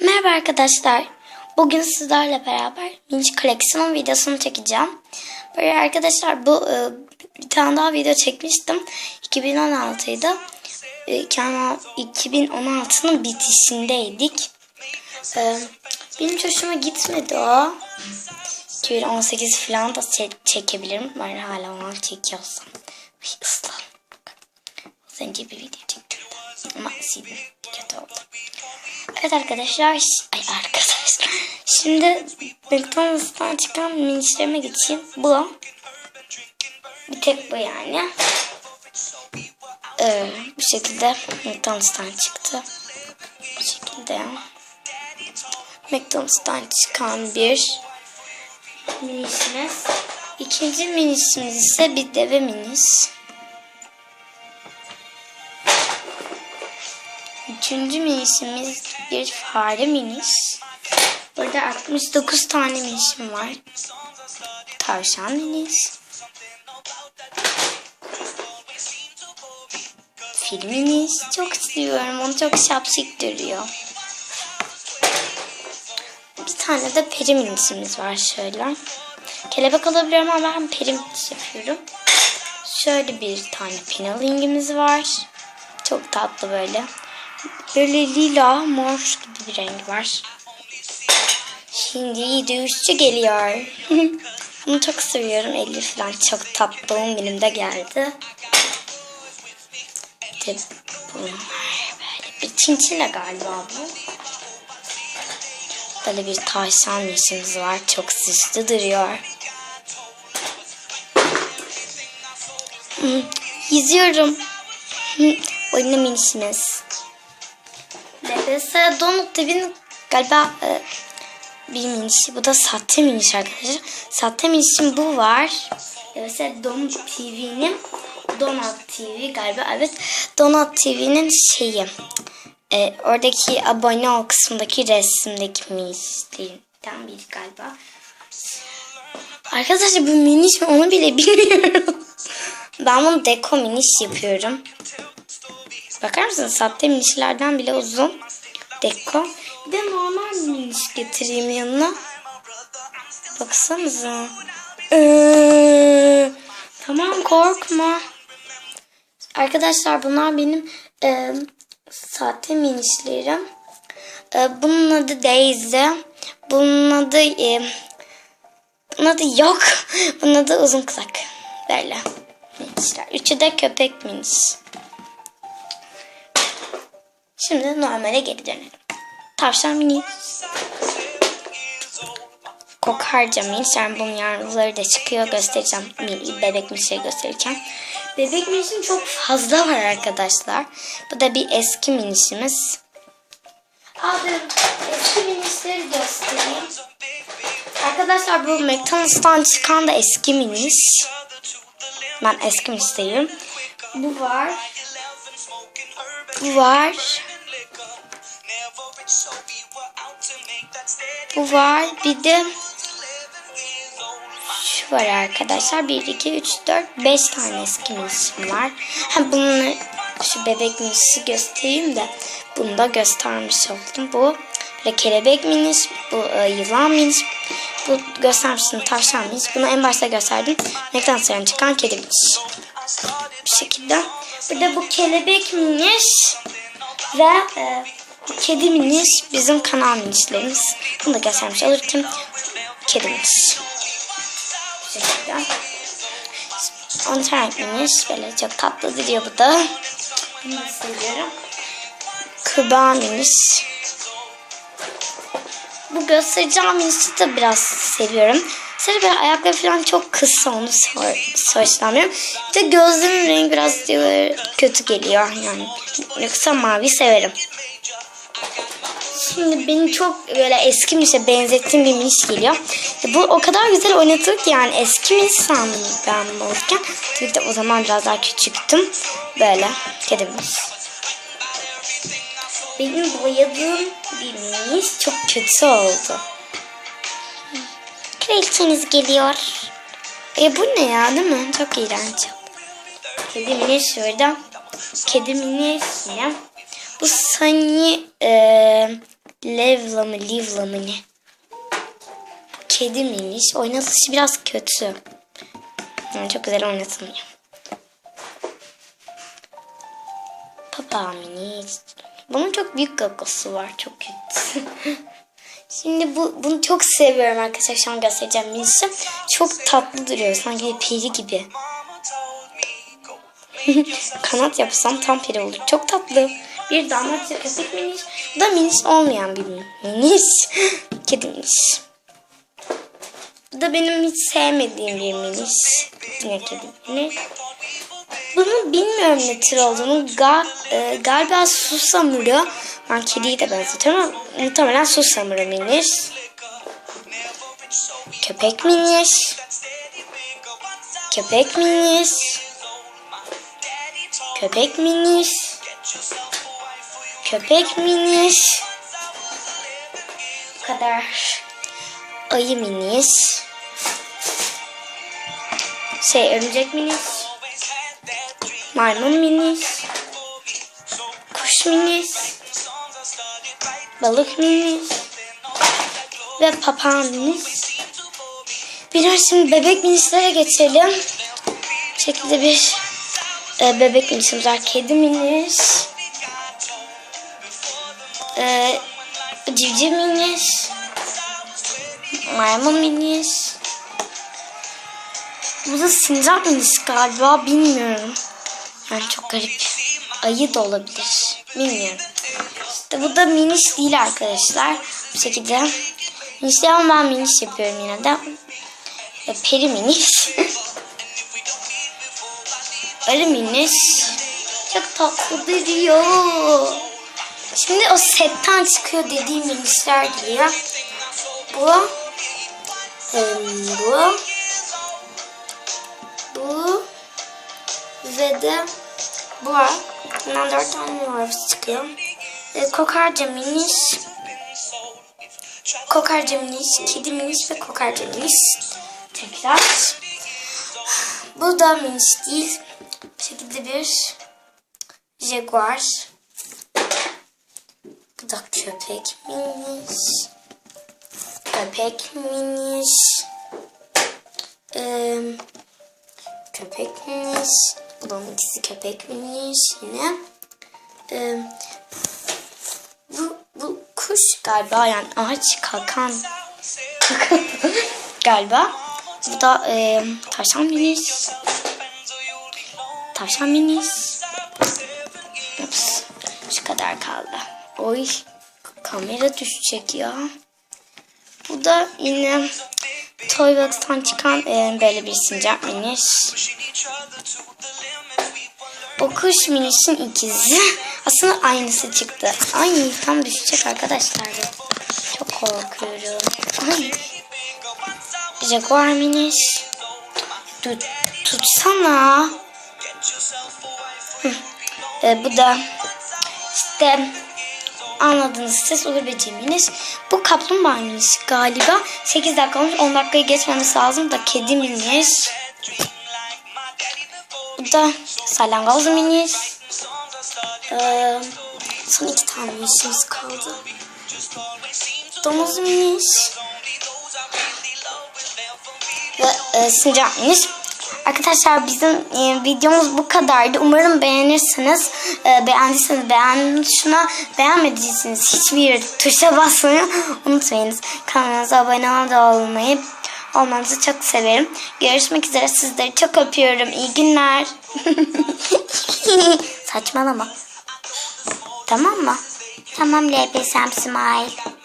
Merhaba arkadaşlar. Bugün sizlerle beraber Minç koleksiyon videosunu çekeceğim. Böyle arkadaşlar bu e, bir tane daha video çekmiştim. 2016'ydı. E, 2016'nın bitişindeydik. E, benim hoşuma gitmedi o. 2018 falan da çe- çekebilirim. Ben hala onu çekiyorsam. Ay, ıslan. Az bir video çektim. Ama sildim. Kötü oldu. Evet arkadaşlar. Ay arkadaşlar. Şimdi McDonald's'tan çıkan minişlerime geçeyim. Bu. Bir tek bu yani. Ee, bu şekilde McDonald's'tan çıktı. Bu şekilde. McDonald's'tan çıkan bir minişimiz. İkinci minişimiz ise bir deve miniş. Üçüncü minişimiz bir fare miniş. Burada 69 tane minişim var. Tavşan miniş. Fil miniş. Çok seviyorum. Onu çok şapşik duruyor. Bir tane de peri minişimiz var şöyle. Kelebek alabiliyorum ama ben peri miniş yapıyorum. Şöyle bir tane pinalingimiz var. Çok tatlı böyle. Böyle lila, mor gibi bir rengi var. Şimdi dövüşçü geliyor. Bunu çok seviyorum. Eli falan çok tatlı. Doğum günümde geldi. Bunlar böyle bir çinçile galiba bu. Böyle bir tavşan yeşimiz var. Çok süslü duruyor. Hmm, Yüzüyorum. Hmm, Oyunu Mesela Donald Dev'in galiba e, bir minişi. Bu da sahte miniş arkadaşlar. Sahte minişim bu var. Mesela Donald TV'nin Donald TV galiba evet. Donald TV'nin şeyi. E, oradaki abone ol kısmındaki resimdeki minişlerden biri galiba. Arkadaşlar bu miniş mi onu bile bilmiyorum. ben bunu deko miniş yapıyorum. Bakar mısınız? Sahte minişlerden bile uzun. Deko. Bir de normal miniş getireyim yanına. Baksanıza. Ee, tamam korkma. Arkadaşlar bunlar benim e, sahte minişlerim. E, bunun adı Daisy. Bunun adı e, bunun adı yok. Bunun adı uzun kulak. Böyle minişler. Üçü de köpek miniş. Şimdi normale geri dönelim. Tavşan mini. Kokarca mini. Yani bunun yavruları da çıkıyor. Göstereceğim. Mini, bebek minişleri göstereceğim. Bebek minişim çok fazla var arkadaşlar. Bu da bir eski minişimiz. Abi eski minişleri göstereyim. Arkadaşlar bu McDonald's'tan çıkan da eski miniş. Ben eski miniş seviyorum. Bu var. Bu var. Bu var. Bir de şu var arkadaşlar. 1, 2, 3, 4, 5 tane eski minişim var. Ha bunu şu bebek minişi göstereyim de bunu da göstermiş oldum. Bu kelebek miniş, bu e, yılan miniş, bu göstermiştim tavşan miniş. Bunu en başta gösterdim. Nektan sonra çıkan kedi miniş. Bu şekilde. Burada bu kelebek miniş ve e, kedi miniş bizim kanal minişlerimiz. Bunu da göstermiş olurken kedi. Bu şekilde. On tane miniş böyle çok tatlı duruyor bu da. Bunu da seviyorum. Kıba miniş. Bu göstereceğim minişi de biraz seviyorum. Sadece böyle ayakları falan çok kısa onu hoşlanmıyorum. Bir de gözlerimin rengi biraz kötü geliyor yani. Yoksa mavi severim. Şimdi beni çok böyle eski minişe benzettiğim bir miniş geliyor. Bu o kadar güzel oynatır ki yani eski miniş sandım ben bunu olurken. Tabii de o zaman biraz daha küçüktüm. Böyle kedi miniş. Benim boyadığım bir miniş çok kötü oldu. Kraliçeniz geliyor. E bu ne ya değil mi? Çok iğrenç. Kedi miniş şurada. Kedi miniş yine. Bu Sunny e, Levla mı Livla mı ne? Kedi miniş. Oynatılışı biraz kötü. Hı, çok güzel oynatılmıyor. Papa miniş. Bunun çok büyük gagosu var. Çok kötü. Şimdi bu bunu çok seviyorum arkadaşlar. Şu an göstereceğim minişi. Çok tatlı duruyor. Sanki peri gibi. Kanat yapsam tam peri olur. Çok tatlı. Bir damat köpek miniş. Bu da miniş olmayan bir miniş. Kedi miniş. Bu da benim hiç sevmediğim bir miniş. Yine kedi miniş. Bunu bilmiyorum ne tür olduğunu. Ga, e, galiba susamuru. Ben kediyi de benzetiyorum ama muhtemelen susamuru miniş. Köpek miniş. Köpek miniş. Köpek miniş. Köpek miniş. Bu kadar. Ayı miniş. Şey örümcek miniş. Maymun miniş. Kuş miniş. Balık miniş. Ve papağan miniş. Biraz şimdi bebek minişlere geçelim. Bu şekilde bir e, bebek minişimiz var. Kedi miniş. E, civciv miniş. Maymun miniş. Bu da sincap miniş galiba bilmiyorum. Yani çok garip. Ayı da olabilir. Bilmiyorum. İşte bu da miniş değil arkadaşlar. Bu şekilde. Miniş değil ama ben miniş yapıyorum yine de. E, peri miniş. Arı miniş. Çok tatlı duruyor. Şimdi o setten çıkıyor dediğim minişler geliyor. Bu. bu. Bu. Ve de bu. Bundan dört tane var çıkıyor. E, kokarca miniş. Kokarca miniş, kedi miniş ve kokarca miniş. Tekrar. Bu da miniş değil. Bu şekilde bir jaguar. Da köpek miniş. Köpek miniş. Ee, köpek miniş. Bunun ikisi köpek miniş yine. Ee, bu, bu kuş galiba yani ağaç kalkan galiba. Bu da e, tavşan miniş. Tavşan miniş. Ups, şu kadar kaldı. Oy kamera düşecek ya. Bu da yine Toybox'tan çıkan e, böyle bir sincap miniş. O kuş minişin ikizi. Aslında aynısı çıktı. Ay tam düşecek arkadaşlar. Çok korkuyorum. Ay. Jaguar miniş. Tut, tutsana. Hı. E, bu da işte anladığınız ses Uğur Becemi'niz. Bu kaplumbağa miniş galiba. 8 dakika olmuş 10 dakikayı geçmemiz lazım da kedi miniş. Bu da salyangoz miniş. Ee, son iki tane minişimiz kaldı. Domuz miniş. Ve e, sincap. Arkadaşlar bizim e, videomuz bu kadardı. Umarım beğenirsiniz. E, beğendiyseniz beğen tuşuna beğenmediyseniz hiçbir tuşa basmayı unutmayınız. Kanalımıza abone olmayı olmanızı çok severim. Görüşmek üzere. Sizleri çok öpüyorum. İyi günler. Saçmalama. Tamam mı? Tamam LP Sam Smile.